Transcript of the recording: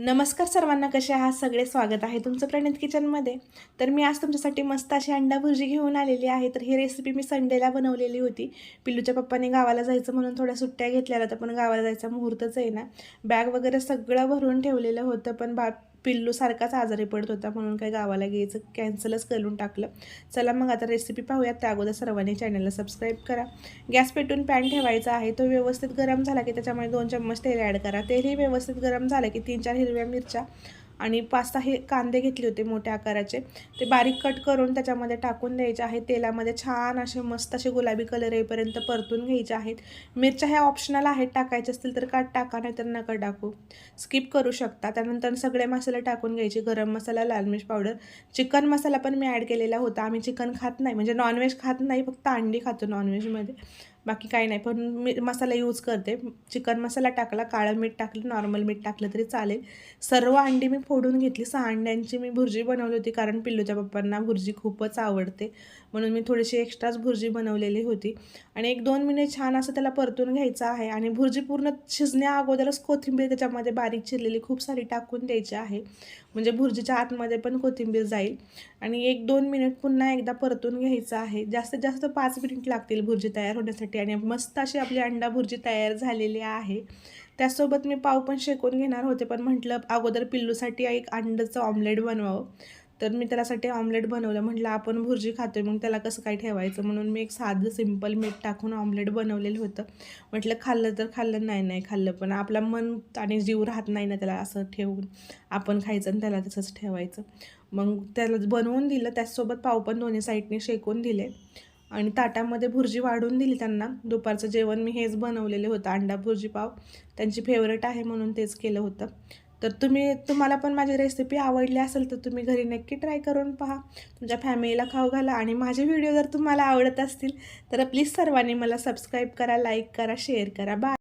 नमस्कार सर्वांना कसे आहात? सगळे स्वागत आहे तुमचं प्रणित किचनमध्ये. तर मी आज तुमच्यासाठी मस्त अशी अंडा भुर्जी घेऊन आलेली आहे. तर ही रेसिपी मी संडेला बनवलेली होती. पिल्लूच्या पप्पाने गावाला जायचं म्हणून थोड्या सुट्ट्या घेतल्या होत्या पण गावाला जायचा मुहूर्तच आहे ना. बॅग वगैरे सगळं भरून ठेवलेलं होतं पण बा पिल्लू सारखाच आजारी पडत होता म्हणून काही गावाला घ्यायचं कॅन्सलच करून टाकलं. चला मग आता रेसिपी पाहूयात. त्या अगोदर सर्वांनी चॅनलला सबस्क्राईब करा. गॅस पेटून पॅन ठेवायचा आहे. तो व्यवस्थित गरम झाला की त्याच्यामध्ये दोन चम्मच तेल ॲड करा. तेलही व्यवस्थित गरम झालं की तीन चार हिरव्या मिरच्या आणि पाच सहा हे कांदे घेतले होते मोठ्या आकाराचे. ते बारीक कट करून त्याच्यामध्ये टाकून द्यायचे आहे तेलामध्ये छान असे मस्त असे गुलाबी कलर येईपर्यंत परतून घ्यायचे आहेत. मिरच्या ह्या ऑप्शनल आहेत. टाकायचे असतील तर काट टाका नाही तर नका टाकू. स्किप करू शकता. त्यानंतर सगळे मसाले टाकून घ्यायचे. गरम मसाला लाल मिर्च पावडर चिकन मसाला पण मी ॲड केलेला होता. आम्ही चिकन खात नाही. म्हणजे नॉनव्हेज खात नाही. फक्त अंडी खातो नॉनव्हेजमध्ये बाकी काही नाही. पण मी मसाला यूज करते. चिकन मसाला टाकला काळं मीठ टाकलं नॉर्मल मीठ टाकलं तरी चालेल. सर्व अंडी मी फोडून घेतली. सहा अंड्यांची मी भुर्जी बनवली होती कारण पिल्लूच्या पप्पांना भुर्जी खूपच आवडते. म्हणून मी थोडीशी एक्स्ट्राच भुर्जी बनवलेली होती. आणि एक दोन मिनिट छान असं त्याला परतून घ्यायचं आहे. आणि भुर्जी पूर्ण शिजण्या अगोदरच कोथिंबीर त्याच्यामध्ये बारीक चिरलेली खूप सारी टाकून द्यायची आहे. म्हणजे भुर्जीच्या आतमध्ये पण कोथिंबीर जाईल. आणि एक दोन मिनिट पुन्हा एकदा परतून घ्यायचं आहे. जास्तीत जास्त पाच मिनिट लागतील भुर्जी तयार होण्यासाठी. आणि मस्त अशी आपली अंडा भुर्जी तयार झालेली आहे. त्यासोबत मी पाव पण शेकून घेणार होते पण म्हटलं अगोदर पिल्लूसाठी एक अंड्याचं ऑमलेट बनवावं. तर मी त्यासाठी ऑमलेट बनवलं. म्हटलं आपण भुर्जी खातोय मग त्याला कसं काय ठेवायचं? म्हणून मी एक साधं सिंपल मीठ टाकून ऑमलेट बनवलेलं होतं. म्हटलं खाल्लं तर खाल्लं नाही नाही खाल्लं पण आपला मन आणि जीव राहत नाही ना त्याला असं ठेवून. आपण खायचं आणि त्याला तसंच ठेवायचं. मग त्याला बनवून दिलं. त्याचसोबत पाव पण दोन्ही साईडने शेकून दिले. आणि ताटामध्ये भुर्जी वाढून दिली त्यांना. दुपारचं जेवण मी हेच बनवलेलं होतं. अंडा भुर्जी पाव. त्यांची फेवरेट आहे म्हणून तेच केलं होतं. तर तुम्ही तुम्हाला पण माझी रेसिपी आवडली असेल तर तुम्ही घरी नक्की ट्राय करून पहा. तुमच्या फॅमिलीला खाऊ घाला आणि माझे व्हिडिओ जर तुम्हाला आवडत असतील तर प्लीज सर्वांनी मला सबस्क्राईब करा लाईक करा शेअर करा. बाय